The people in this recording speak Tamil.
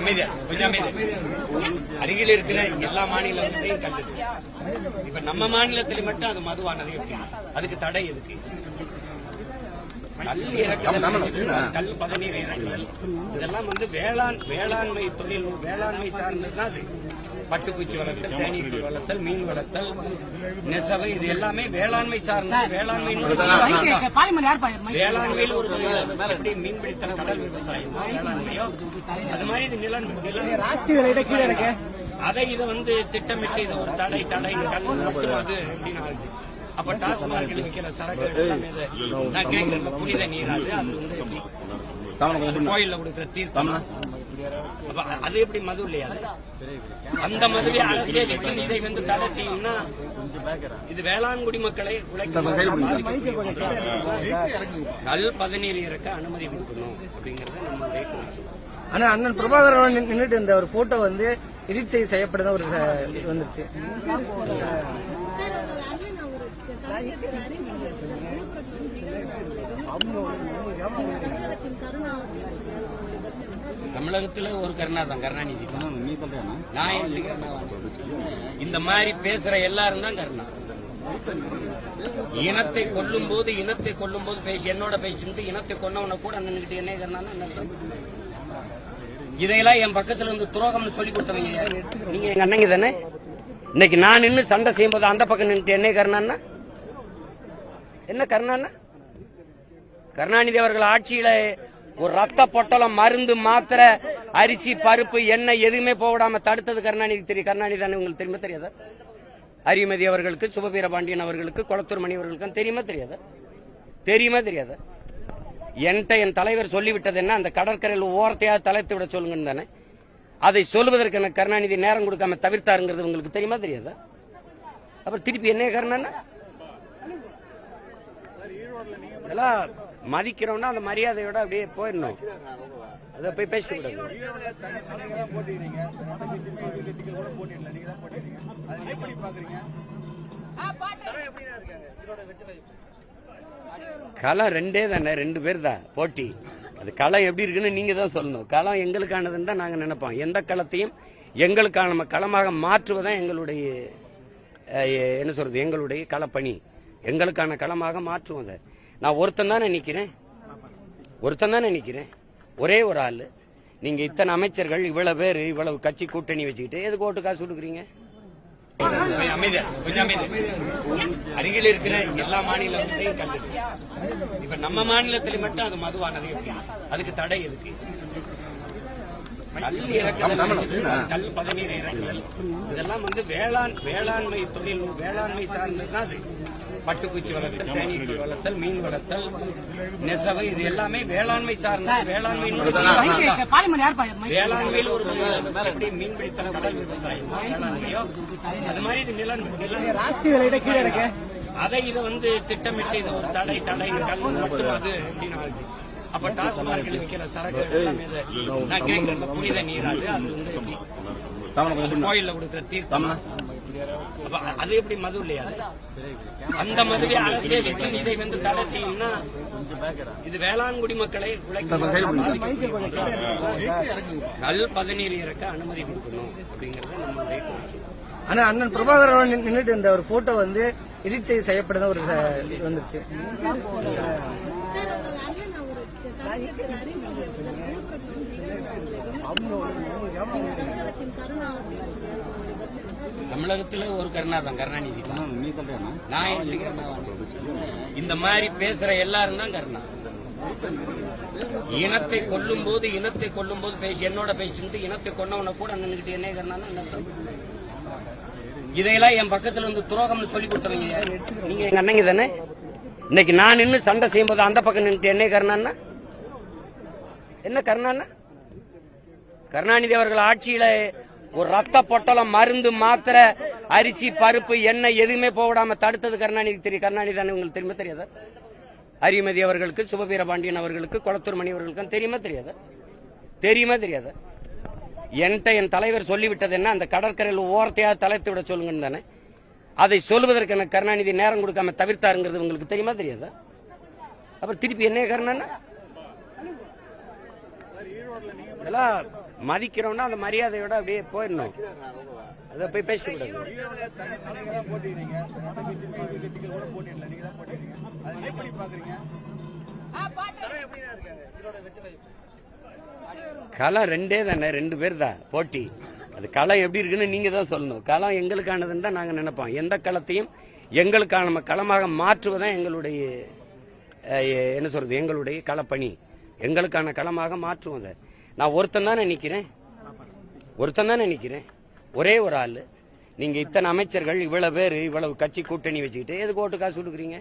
அமைதியா கொஞ்சம் அமைதியா அருகில் இருக்கிற எல்லா மாநிலங்களையும் கண்டது. இப்ப நம்ம மாநிலத்தில் மட்டும் அது மதுவானது எப்படி அதுக்கு தடை எதுக்கு? கல் இறக்குதல் கல் பதநீர் இறக்குதல். இதெல்லாம் வந்து வேளாண் வேளாண்மை தொழில் வேளாண்மை சார்ந்ததுதான் அது. பட்டுப்பூச்சி வளர்த்தல் தேனீக்கள் வளர்த்தல் மீன் வளர்த்தல் நெசவு இது எல்லாமே வேளாண்மை சார்ந்தது வேளாண்மை பாலிமர் யார் பாயர் வேளாண்மையில் ஒரு எப்படி மீன்பிடித்தல் கடல் விவசாயமோ வேளாண்மையோ? அது மாதிரி இது நிலம் நிலம் அதை இதை வந்து திட்டமிட்டு இது ஒரு தடை தடை. கல் மட்டும் அது அப்படின்னு ஆகுது அப்ப டாஸ்மார்க்கில் விற்கிற சரக்கு. நான் கேட்கிறேன் புனித நீர் அது அது வந்து கோயில்ல கொடுக்கிற தீர்த்தம்? அது எப்படி மது இல்லையா? அந்த மதுவை அரசே விட்டு இதை வந்து தடை செய்யும்னா இது வேளாண்குடி மக்களை உழைக்க கல் பதநீர் இறக்க அனுமதி கொடுக்கணும் அப்படிங்கறது நம்மளுடைய கோரிக்கை. ஆனா அண்ணன் பிரபாகரன் நின்றுட்டு இருந்த ஒரு போட்டோ வந்து எடிட் செய்ய செய்யப்பட்டதா ஒரு வந்துருச்சு. தமிழகத்துல ஒரு கருணா தான் கருணாநிதி தான். நான் எப்படி கருணா இந்த மாதிரி பேசுற எல்லாரும் தான் கருணா இனத்தை கொல்லும் போது இனத்தை கொல்லும் போது பேசி என்னோட பேசிட்டு இனத்தை கொன்னவன கூட நின்னுக்கிட்டு என்ன கருணான்னா என்ன? இதையெல்லாம் என் பக்கத்துல இருந்து துரோகம்னு சொல்லி கொடுத்தவங்க? நீங்க எங்க அண்ணங்க தானே இன்னைக்கு நான் நின்னு சண்டை செய்யும்போது அந்த பக்கம் நின்னுட்டு என்ன கருணான்னா என்ன கருணான்னா கருணாநிதி அவர்கள் ஆட்சியில ஒரு ரத்த பொட்டலம் மருந்து மாத்திரை அரிசி பருப்பு எண்ணெய் எதுவுமே போடாம தடுத்தது கருணாநிதி தெரியும். கருணாநிதி தானே உங்களுக்கு தெரியுமா தெரியாதா? அரிமதி அவர்களுக்கு சுபவீர பாண்டியன் அவர்களுக்கு குளத்தூர் மணி அவர்களுக்கு தெரியுமா தெரியாதா? தெரியுமா தெரியாதா? என்கிட்ட என் தலைவர் சொல்லிவிட்டது என்ன? அந்த கடற்கரையில் ஓரத்தையாக தலைத்து விட சொல்லுங்கன்னு தானே. அதை சொல்வதற்கு எனக்கு கருணாநிதி நேரம் கொடுக்காம தவிர்த்தாருங்கிறது உங்களுக்கு தெரியுமா தெரியாதா? அப்புறம் திருப்பி என்ன இதெல்லாம் மதிக்கிறோம்னா அந்த மரியாதையோட அப்படியே போயிடணும். அதை போய் பேசிக்க கூடாது களம் ரெண்டே தானே ரெண்டு பேர் தான் போட்டி. அது களம் எப்படி இருக்குன்னு நீங்க தான் சொல்லணும். களம் எங்களுக்கானதுன்னு தான் நாங்க நினைப்போம். எந்த களத்தையும் எங்களுக்கான களமாக மாற்றுவதான் எங்களுடைய அஹ், என்ன சொல்றது எங்களுடைய களப்பணி. எங்களுக்கான களமாக மாற்றுவோம் அதை. நான் ஒருத்தன் தானே நிக்கிறேன்? ஒருத்தன் தானே நிக்கிறேன்? ஒரே ஒரு ஆளு. நீங்க இத்தனை அமைச்சர்கள் இவ்வளவு பேர் இவ்வளவு கட்சி கூட்டணி வச்சுக்கிட்டு எதுக்கு ஓட்டு காசு கொடுக்குறீங்க? அருகில் இருக்கிற எல்லா மாநிலங்களையும் கண்டு இப்ப நம்ம மாநிலத்தில் மட்டும் அது மதுவானது எப்படி? அதுக்கு தடை எதுக்கு? கல் இறக்குதல் கல் பதநீர் இறக்குதல் இதெல்லாம் வந்து வேளாண் வேளாண்மை தொழில் வேளாண்மை சார்ந்ததுதான் அது பட்டுப்பூச்சி வளர்த்தல் தேனீக்கள் வளர்த்தல் மீன் வளர்த்தல் நெசவு இது எல்லாமே வேளாண்மை சார்ந்த வேளாண்மை வேளாண்மையில் ஒரு எப்படி மீன்பிடித்தல் கடல் விவசாயமோ வேளாண்மையோ அது மாதிரி இது நிலம் நிலம் அதை இதை வந்து திட்டமிட்டு இது ஒரு தடை தடை கல் மட்டும் அது அப்படின்னு அப்ப டாஸ்மார்க்கில் விற்கிற சரக்கு எல்லாமே. நான் கேட்கிறேன் புனித நீர் அது? அது வந்து எப்படி? கோயில்ல கொடுக்கிற தீர்த்தம் அது எப்படி மது இல்லையா? அந்த மதுவை அரசே விட்டு இதை வந்து தடை செய்யும்னா இது வேளாண்குடி மக்களை உழைக்க கல் பதநீர் இறக்க அனுமதி கொடுக்கணும் அப்படிங்கறது கோரிக்கை ஆனா அண்ணன் பிரபாகரன் நின்றுட்டு இருந்த ஒரு போட்டோ வந்து எடிட் செய்ய செய்யப்பட்டதா ஒரு வந்துருச்சு அண்ணன் கருணா தமிழகத்துல ஒரு கருணா தான் கருணாநிதி. நான் கருணா இந்த மாதிரி பேசுற எல்லாரும் தான் கருணா இனத்தை கொல்லும் போது இனத்தை கொல்லும் போது பேசி என்னோட பேசிட்டு இனத்தை கொன்னவன கூட என்ன கருணான்னா என்ன அர்த்தம்? இதையெல்லாம் என் பக்கத்துல வந்து துரோகம்னு சொல்லி கொடுத்தவங்க நீங்க எங்க அண்ணங்க தானே? இன்னைக்கு நான் நின்று சண்டை செய்யும்போது அந்த பக்கம் நின்னுட்டு என்ன கருணான்னா என்ன கருணாண்ணா? கருணாநிதி அவர்கள் ஆட்சியில ஒரு ரத்த பொட்டலம் மருந்து மாத்திரை அரிசி பருப்பு எண்ணெய் எதுவுமே போடாம தடுத்தது கருணாநிதி தெரியும். கருணாநிதி தானே உங்களுக்கு தெரியுமா தெரியாதா? அரிமதி அவர்களுக்கு சுபவீரபாண்டியன் அவர்களுக்கு குளத்தூர் மணி அவர்களுக்கு தெரியுமா தெரியாதா? தெரியுமா தெரியாதா? என்கிட்ட என் தலைவர் சொல்லிவிட்டது என்ன? அந்த கடற்கரையில் ஓரத்தையாக தலைத்து விட சொல்லுங்கன்னு தானே? அதை சொல்வதற்கு எனக்கு கருணாநிதி நேரம் கொடுக்காம தவிர்த்தாருங்கிறது உங்களுக்கு தெரியுமா தெரியாதா? அப்புறம் திருப்பி என்ன கருணா இதெல்லாம் மதிக்கிறோம்னா அந்த மரியாதையோட அப்படியே போயிடணும். அதை போய் பேசிட்டு கூடாது களம் ரெண்டே தானே ரெண்டு பேர் தான் போட்டி. அது களம் எப்படி இருக்குன்னு நீங்க தான் சொல்லணும். களம் எங்களுக்கானதுன்னு தான் நாங்க நினைப்போம். எந்த களத்தையும் எங்களுக்கான களமாக மாற்றுவதான் எங்களுடைய என்ன சொல்றது எங்களுடைய களப்பணி. எங்களுக்கான களமாக மாற்றுவோம் அதை நான் ஒருத்தன் தானே நினைக்கிறேன் ஒருத்தன் தானே நிற்கிறேன் ஒரே ஒரு ஆள். நீங்க இத்தனை அமைச்சர்கள் இவ்வளவு பேர் இவ்வளவு கட்சி கூட்டணி வச்சுக்கிட்டு எதுக்கு ஓட்டு காசு கொடுக்குறீங்க?